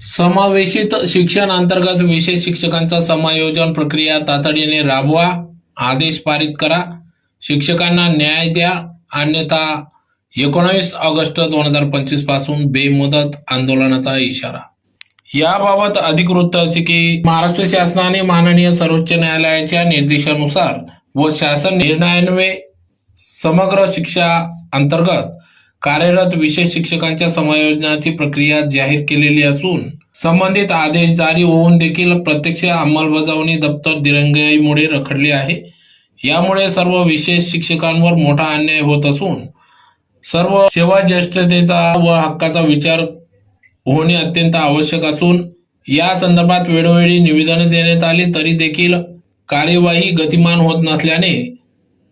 समावेशित शिक्षण अंतर्गत विशेष शिक्षकांचा समायोजन प्रक्रिया तातडीने राबवा. आदेश पारित करा. शिक्षकांना न्याय द्या. अन्यथा एकोणावीस ऑगस्ट दोन हजार पंचवीसपासून बेमुदत आंदोलनाचा इशारा. याबाबत अधिक वृत्त असे की महाराष्ट्र शासनाने माननीय सर्वोच्च न्यायालयाच्या निर्देशानुसार व शासन निर्णयान्वये समग्र शिक्षा अंतर्गत कार्यरत विशेष शिक्षकांच्या समायोजनाची प्रक्रिया जाहीर केलेली असून संबंधित आदेश जारी होऊन देखील प्रत्यक्ष अंमलबजावणी दप्तर दिरंगाईमुळे रखडले आहे. यामुळे सर्व विशेष शिक्षकांवर मोठा अन्याय होत असून सर्व सेवा ज्येष्ठतेचा व हक्काचा विचार होणे अत्यंत आवश्यक असून या संदर्भात वेळोवेळी निवेदन देण्यात आली तरी देखील कार्यवाही गतिमान होत नसल्याने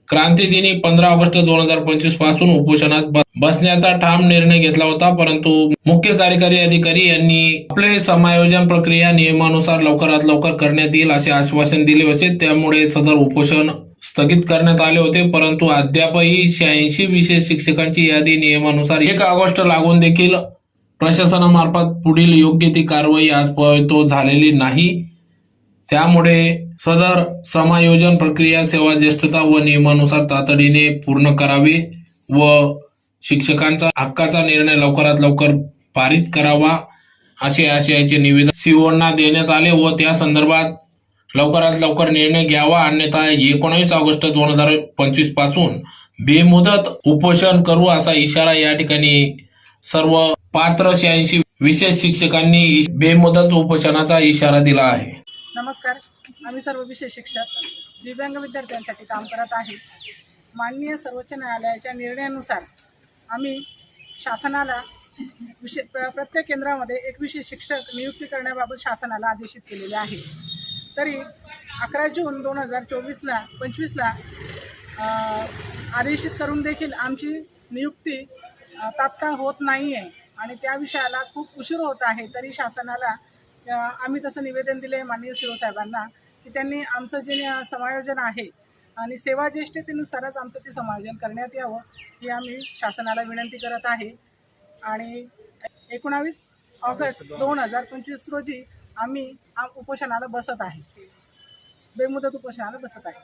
क्रांतीदिनी पंधरा ऑगस्ट दोन हजार पंचवीसपासून उपोषणास बसण्याचा ठाम निर्णय घेतला होता परंतु मुख्य कार्यकारी अधिकारी यांनी आपले समायोजन प्रक्रिया नियमानुसार लवकरात लवकर करण्यात येईल असे आश्वासन दिले होते. त्यामुळे सदर उपोषण स्थगित करण्यात आले होते परंतु अद्यापही शहाऐंशी विशेष शिक्षकांची यादी नियमानुसार एक ऑगस्ट लागून देखील प्रशासनामार्फत पुढील योग्य ती कारवाई आजपर्यंत झालेली नाही. त्यामुळे सदर समायोजन प्रक्रिया सेवा ज्येष्ठता व नियमानुसार तातडीने पूर्ण करावी व शिक्षकांचा हक्काचा निर्णय लवकरात लवकर पारित करावा असे आशयाचे निवेदन सीओना देण्यात आले व त्या संदर्भात लवकरात लवकर निर्णय घ्यावा. अन्यथा एकोणीस ऑगस्ट दोन हजार पंचवीसपासून बेमुदत उपोषण करू असा इशारा या ठिकाणी सर्व पात्र शहाऐंशी विशेष शिक्षकांनी बेमुदत उपोषणाचा इशारा दिला आहे. नमस्कार. आम्ही सर्व विशेष शिक्षक दिव्यांग विद्यार्थ्यांसाठी काम करत आहे. माननीय सर्वोच्च न्यायालयाच्या निर्णयानुसार आम्ही शासनाला विशे प्रत्येक केंद्रामध्ये एक विशेष शिक्षक नियुक्ती करण्याबाबत शासनाला आदेशित केलेले आहे. तरी अकरा जून दोन हजार चोवीसला पंचवीसला आदेशित करून देखील आमची नियुक्ती तात्काळ होत नाही आहे आणि त्या विषयाला खूप उशीर होत आहे तरी शासनाला आम्ही तसं निवेदन दिले माननीय शिवसाहेबांना की त्यांनी आमचं जे समायोजन आहे आणि सेवा ज्येष्ठतेनुसारच आमचं ते समायोजन करण्यात यावं ही आम्ही शासनाला विनंती करत आहे. आणि एकोणावीस ऑगस्ट दोन हजार पंचवीस रोजी आम्ही उपोषणाला बसत आहे. बेमुदत उपोषणाला बसत आहे.